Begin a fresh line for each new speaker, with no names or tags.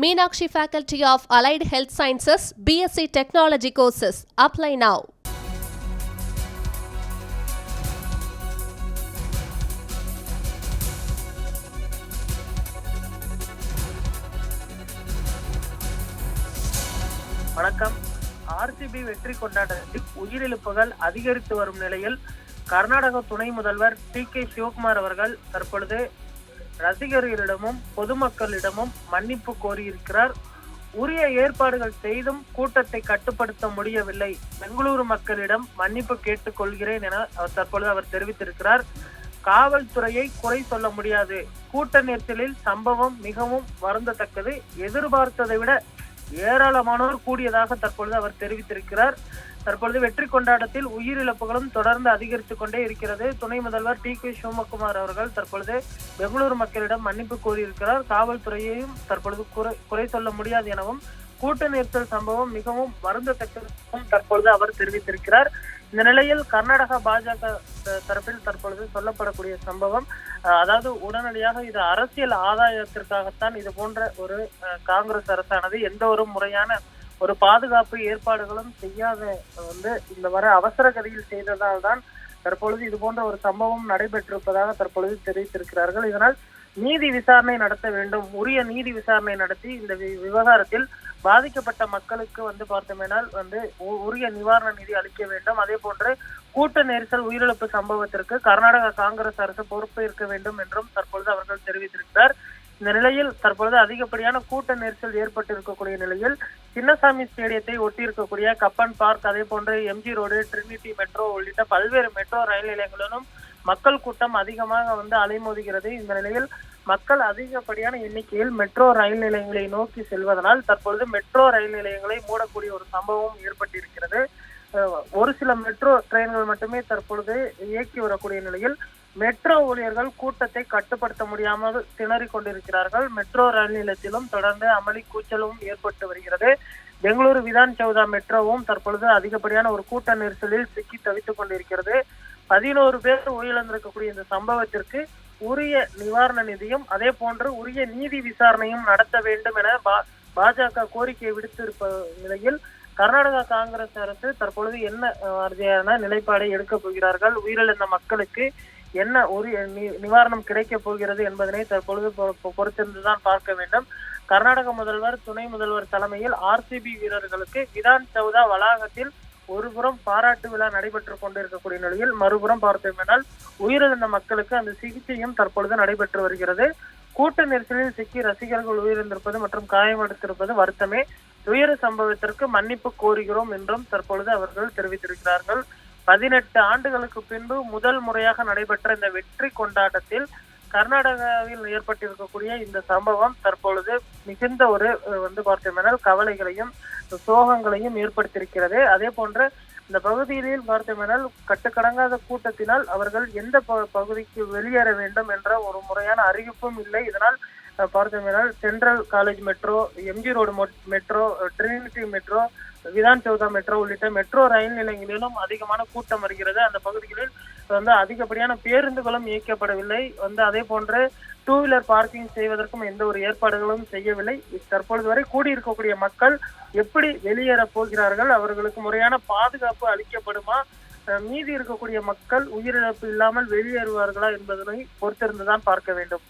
Meenakshi faculty of allied health sciences B Sc technology courses apply now
வணக்கம் RCB வெற்றி கொண்டாட்டத்தில் உயிரிழப்புகள் அதிகரித்து வரும் நிலையில் கர்நாடக துணை முதல்வர் டி கே சிவகுமார் அவர்கள் தற்பொழுது ரசிகர்களிடமும் பொதுமக்களிடமும் மன்னிப்பு கோரியிருக்கிறார் உரிய ஏற்பாடுகள் செய்தும் கூட்டத்தை கட்டுப்படுத்த முடியவில்லை பெங்களூரு மக்களிடம் மன்னிப்பு கேட்டுக் கொள்கிறேன் என அவர் தற்பொழுது அவர் தெரிவித்திருக்கிறார் காவல்துறையை குறை சொல்ல முடியாது கூட்ட நேரத்தில் சம்பவம் மிகவும் வருந்தத்தக்கது எதிர்பார்த்ததை விட ஏராளமானோர் கூடியதாக தற்பொழுது அவர் தெரிவித்திருக்கிறார் தற்பொழுது வெற்றி கொண்டாட்டத்தில் உயிரிழப்புகளும் தொடர்ந்து அதிகரித்துக் கொண்டே இருக்கிறது துணை முதல்வர் டி கே சிவகுமார் அவர்கள் தற்பொழுது பெங்களூரு மக்களிடம் மன்னிப்பு கோரியிருக்கிறார் காவல்துறையையும் தற்பொழுது குறை குறை சொல்ல முடியாது எனவும் கூட்ட நெரிசல் சம்பவம் மிகவும் வருந்தத்தக்கதாகவும் தற்பொழுது அவர் தெரிவித்திருக்கிறார் இந்த நிலையில் கர்நாடக பாஜக தரப்பில் தற்பொழுது சொல்லப்படக்கூடிய சம்பவம் அதாவது உடனடியாக இது அரசியல் ஆதாயத்திற்காகத்தான் இது போன்ற ஒரு காங்கிரஸ் அரசானது எந்த ஒரு முறையான ஒரு பாதுகாப்பு ஏற்பாடுகளும் செய்யாத வந்து இந்த வர அவசர கதியில் செய்ததால் தான் தற்பொழுது இது போன்ற ஒரு சம்பவம் நடைபெற்றிருப்பதாக தற்பொழுது தெரிவித்திருக்கிறார்கள் இதனால் நீதி விசாரணை நடத்த வேண்டும் உரிய நீதி விசாரணை நடத்தி இந்த விவகாரத்தில் பாதிக்கப்பட்ட மக்களுக்கு வந்து பார்த்தோமேனால் வந்து உரிய நிவாரண நிதி அளிக்க வேண்டும் அதே போன்று கூட்ட நெரிசல் உயிரிழப்பு சம்பவத்திற்கு கர்நாடக காங்கிரஸ் அரசு பொறுப்பேற்க வேண்டும் என்றும் தற்பொழுது அவர்கள் தெரிவித்திருக்கிறார் இந்த நிலையில் தற்பொழுது அதிகப்படியான கூட்ட நெரிசல் ஏற்பட்டு இருக்கக்கூடிய நிலையில் சின்னசாமி ஸ்டேடியத்தை ஒட்டி இருக்கக்கூடிய கப்பன் பார்க் அதே போன்று எம்ஜி ரோடு ட்ரினிட்டி மெட்ரோ உள்ளிட்ட பல்வேறு மெட்ரோ ரயில் நிலையங்களிலும் மக்கள் கூட்டம் அதிகமாக வந்து அலைமோதுகிறது இந்த நிலையில் மக்கள் அதிகப்படியான எண்ணிக்கையில் மெட்ரோ ரயில் நிலையங்களை நோக்கி செல்வதனால் தற்பொழுது மெட்ரோ ரயில் நிலையங்களை மூடக்கூடிய ஒரு சம்பவம் ஏற்பட்டிருக்கிறது ஒரு சில மெட்ரோ ட்ரெயின்கள் மட்டுமே தற்பொழுது இயக்கி வரக்கூடிய நிலையில் மெட்ரோ ஊழியர்கள் கூட்டத்தை கட்டுப்படுத்த முடியாமல் திணறிக் கொண்டிருக்கிறார்கள் மெட்ரோ ரயில் நிலையத்திலும் தொடர்ந்து அமளி கூச்சலும் ஏற்பட்டு வருகிறது பெங்களூரு விதான் சௌதா மெட்ரோவும் தற்பொழுது அதிகப்படியான ஒரு கூட்ட நெரிசலில் சிக்கி தவித்துக் கொண்டிருக்கிறது பதினோரு பேர் உயிரிழந்திருக்கக்கூடிய இந்த சம்பவத்திற்கு உரிய நிவாரண நிதியும் அதே போன்று உரிய நீதி விசாரணையும் நடத்த வேண்டும் என பாஜக கோரிக்கை விடுத்திருப்ப நிலையில் கர்நாடக காங்கிரஸ் அரசு தற்பொழுது என்ன மாதிரியான நிலைப்பாடை எடுக்கப் போகிறார்கள் உயிரிழந்த மக்களுக்கு என்ன ஒரு நிவாரணம் கிடைக்கப் போகிறது என்பதனை தற்பொழுது பொறுத்திருந்துதான் பார்க்க வேண்டும் கர்நாடக முதல்வர் துணை முதல்வர் தலைமையில் ஆர்சிபி வீரர்களுக்கு விதான் சௌதா வளாகத்தில் ஒருபுறம் பாராட்டு விழா நடைபெற்று கொண்டிருக்கக்கூடிய நிலையில் மறுபுறம் பார்த்தோமேனால் உயிரிழந்த மக்களுக்கு அந்த சிகிச்சையும் தற்பொழுது நடைபெற்று வருகிறது கூட்ட நெரிசலில் சிக்கி ரசிகர்கள் உயிரிழந்திருப்பது மற்றும் காயமடைத்திருப்பது வருத்தமே துயர சம்பவத்திற்கு மன்னிப்பு கோருகிறோம் என்றும் தற்பொழுது அவர்கள் தெரிவித்திருக்கிறார்கள் பதினெட்டு ஆண்டுகளுக்கு பின்பு முதல் முறையாக நடைபெற்ற இந்த வெற்றி கொண்டாட்டத்தில் கர்நாடகாவில் ஏற்பட்டிருக்கக்கூடிய இந்த சம்பவம் தற்பொழுது மிகுந்த ஒரு வந்து பார்த்தோம்னால் கவலைகளையும் சோகங்களையும் ஏற்படுத்தியிருக்கிறது அதே போன்று இந்த பகுதியில் பார்த்தோம்னால் கட்டுக்கடங்காத கூட்டத்தினால் அவர்கள் எந்த பகுதிக்கு வெளியேற வேண்டும் என்ற ஒரு முறையான அறிவிப்பும் இல்லை இதனால் பார்த்தோம்னால் central college metro M G road metro Trinity metro Vidhana Soudha metro உள்ளிட்ட மெட்ரோ ரயில் நிலையங்களிலும் அதிகமான கூட்டம் வருகிறது அந்த பகுதிகளில் வந்து அதிகப்படியான பேருந்துகளும் இயக்கப்படவில்லை வந்து அதே போன்று டூ வீலர் பார்க்கிங் செய்வதற்கும் எந்த ஒரு ஏற்பாடுகளும் செய்யவில்லை தற்பொழுது வரை கூடியிருக்கக்கூடிய மக்கள் எப்படி வெளியேற போகிறார்கள் அவர்களுக்கு முறையான பாதுகாப்பு அளிக்கப்படுமா மீதி இருக்கக்கூடிய மக்கள் உயிரிழப்பு இல்லாமல் வெளியேறுவார்களா என்பதனை பொறுத்திருந்துதான் பார்க்க வேண்டும்